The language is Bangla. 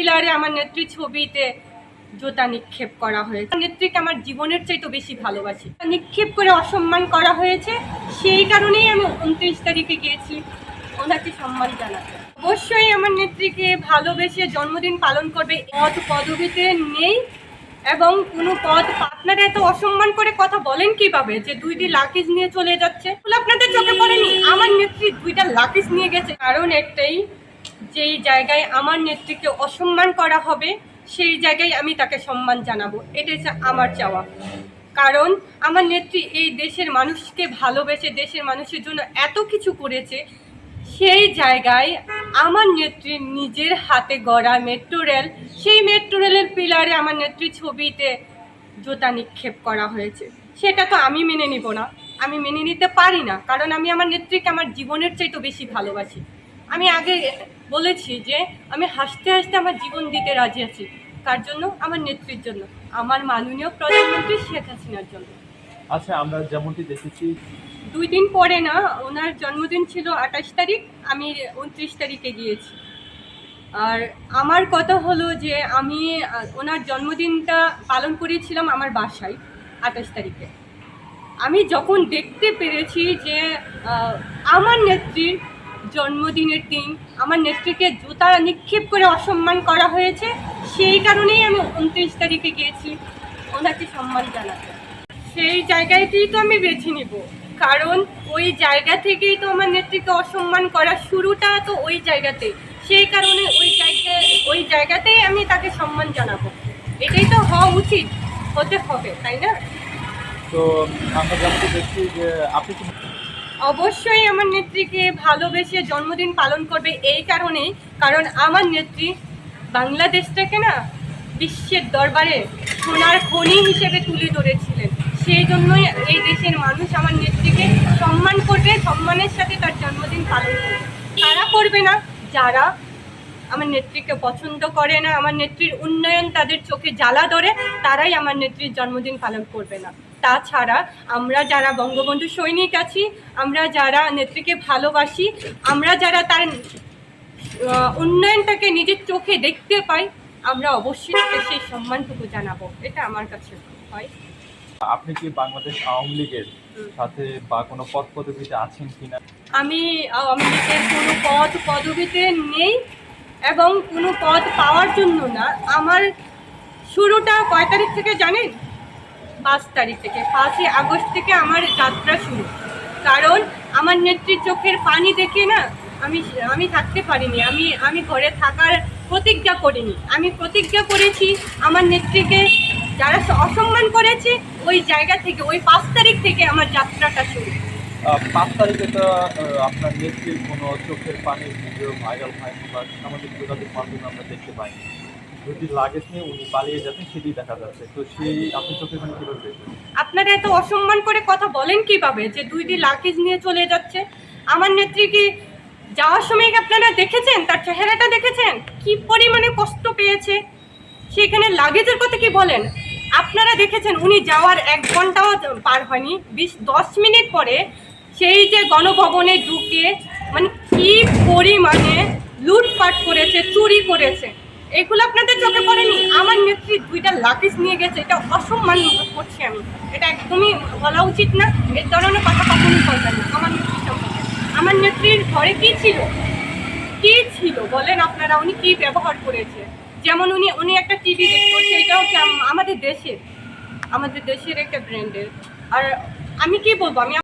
পিলারে আমার নেত্রী ছবিতে জোতা নিক্ষেপ করা হয়েছে। নেত্রীকে আমার জীবনের চাইতে বেশি ভালোবাসি। নিক্ষেপ করে অসম্মান করা হয়েছে, সেই কারণেই আমি উনত্রিশ তারিখে গিয়েছি। ওনাকে সম্মান জানাতে। অবশ্যই আমার নেত্রীকে ভালোবেসে জন্মদিন পালন করবে। পদ পদবিতে নেই এবং কোনো পদ আপনারা এত অসম্মান করে কথা বলেন কীভাবে যে দুইটি লাকিজ নিয়ে চলে যাচ্ছে? আপনাদের চোখে পড়েনি? আমার নেত্রী দুইটা লাকিজ নিয়ে গেছে। কারণ একটাই যেই জায়গায় আমার নেত্রীকে অসম্মান করা হবে, সেই জায়গায় আমি তাকে সম্মান জানাব। এটাই আমার চাওয়া। কারণ আমার নেত্রী এই দেশের মানুষকে ভালোবেসে, দেশের মানুষের জন্য এত কিছু করেছে, সেই জায়গায় আমার নেত্রী নিজের হাতে গড়া মেট্রো রেল, সেই মেট্রো রেলের পিলারে আমার নেত্রী ছবিতে জোতা নিক্ষেপ করা হয়েছে। সেটা তো আমি মেনে নিব না। আমি মেনে নিতে পারি না, কারণ আমি আমার নেত্রীকে আমার জীবনের চাইতে বেশি ভালোবাসি। আমি আগে বলেছি যে আমি হাসতে হাসতে আমার জীবন দিতে রাজি আছি। কার জন্য আমার নেত্রীর জন্য আমার মাননীয় প্রধানমন্ত্রী শেখ হাসিনার জন্য। আচ্ছা আমরা যেমনটি দেখেছি। দুই দিন পরে না ওনার জন্মদিন ছিল আঠাশ তারিখ আমি উনত্রিশ তারিখে গিয়েছি। আর আমার কথা হলো যে আমি ওনার জন্মদিনটা পালন করেছিলাম আমার বাসায় আঠাশ তারিখে। আমি যখন দেখতে পেরেছি যে আমার নেত্রীর জন্মদিনের দিন আমার নেত্রীকে জুতা নিক্ষেপ করে অসম্মান করা হয়েছে, সেই কারণেই আমি উনত্রিশ তারিখে গিয়েছি ওনাকে সম্মান জানাতে। সেই জায়গাতেই তো আমি বেছে নিব, কারণ ওই জায়গা থেকেই তো আমার নেত্রীকে অসম্মান করা শুরুটা তো ওই জায়গাতে। সেই কারণে ওই জায়গায়, ওই জায়গাতেই আমি তাকে সম্মান জানাব। এটাই তো হওয়া উচিত, হতে হবে, তাই না? তো আমরা যেমনটি দেখছি যে আপনি অবশ্যই আমার নেত্রীকে ভালোবেসে জন্মদিন পালন করবে এই কারণেই, কারণ আমার নেত্রী বাংলাদেশটাকে না বিশ্বের দরবারে সোনার খনি হিসেবে তুলে ধরেছিলেন। সেই জন্যই এই দেশের মানুষ আমার নেত্রীকে সম্মান করবে, সম্মানের সাথে তার জন্মদিন পালন করবে। তারা করবে না, যারা আমার নেত্রীকে পছন্দ করে না, আমার নেত্রীর উন্নয়ন তাদের চোখে জ্বালা ধরে, তারাই আমার নেত্রীর জন্মদিন পালন করবে না। তাছাড়া আমরা যারা বঙ্গবন্ধু সৈনিক আছি আমরা যারা নেত্রীকে ভালোবাসি আমরা যারা তার উন্নয়নটাকে নিজের চোখে দেখতে পাই আমরা অবশ্যই তাকে সেই সম্মানটুকু জানাব। এটা আমার কাছে হয়। আপনি কি বাংলাদেশ আওয়ামী লীগের সাথে বা কোনো পদ পদবিতে আছেন কিনা? আমি আওয়ামী লীগের কোনো পদ পদবিতে নেই এবং কোনো পদ পাওয়ার জন্য না। আমার শুরুটা কয় তারিখ থেকে জানেন? পাঁচ তারিখ থেকে, পাঁচই আগস্ট থেকে আমার যাত্রা শুরু। কারণ আমার নেত্রীর চোখের পানি দেখে না আমি আমি থাকতে পারিনি। আমি আমি ঘরে থাকার প্রতিজ্ঞা করিনি। আমি প্রতিজ্ঞা করেছি আমার নেত্রীকে যারা অসম্মান করেছে, ওই জায়গা থেকে, ওই পাঁচ তারিখ থেকে আমার যাত্রাটা শুরু। পাঁচ তারিখে তো আপনার নেত্রীর কোনো চোখের পানির ভিডিও ভাইরাল হয়নি বা সামাজিক যোগাযোগ মাধ্যমে আমরা দেখতে পাইনি। যদি লাগেজ নিয়ে উনি পালিয়ে যাচ্ছেন, সেটি দেখা যাচ্ছে। তো সেই আপনি চোখের পানি কীভাবে আপনারা এত অসম্মান করে কথা বলেন কীভাবে যে দুইটি লাকিজ নিয়ে চলে যাচ্ছে? আমার নেত্রী কি যাওয়ার সময় আপনারা দেখেছেন? তার চেহারাটা দেখেছেন? কি পরিমাণে কষ্ট পেয়েছে? সেখানে লাগেজের কথা কি বলেন? আপনারা দেখেছেন, উনি যাওয়ার এক ঘন্টাও পার হয়নি। বিশ, দশ মিনিট পরে সেই যে গণভবনে ঢুকে মানে কি পরিমাণে লুটপাট করেছে, চুরি করেছে। এগুলো আপনাদের চোখে পড়েনি? আমার নেত্রী দুইটা লাকিজ নিয়ে গেছে, এটা অসম্মান করছি আমি। এটা একদমই বলা উচিত না, এর ধরনের কথা কখনই করবেন না। আমার নেত্রী সম্পর্কে আমার নেত্রীর ঘরে কি ছিল? কি ছিল? বলেন আপনারা, উনি কি ব্যবহার করেছে? যেমন উনি উনি একটা টিভি দেখতো সেটাও কি আম- আমাদের দেশের আমাদের দেশের একটা ব্র্যান্ডের আর আমি কি বলব? আমি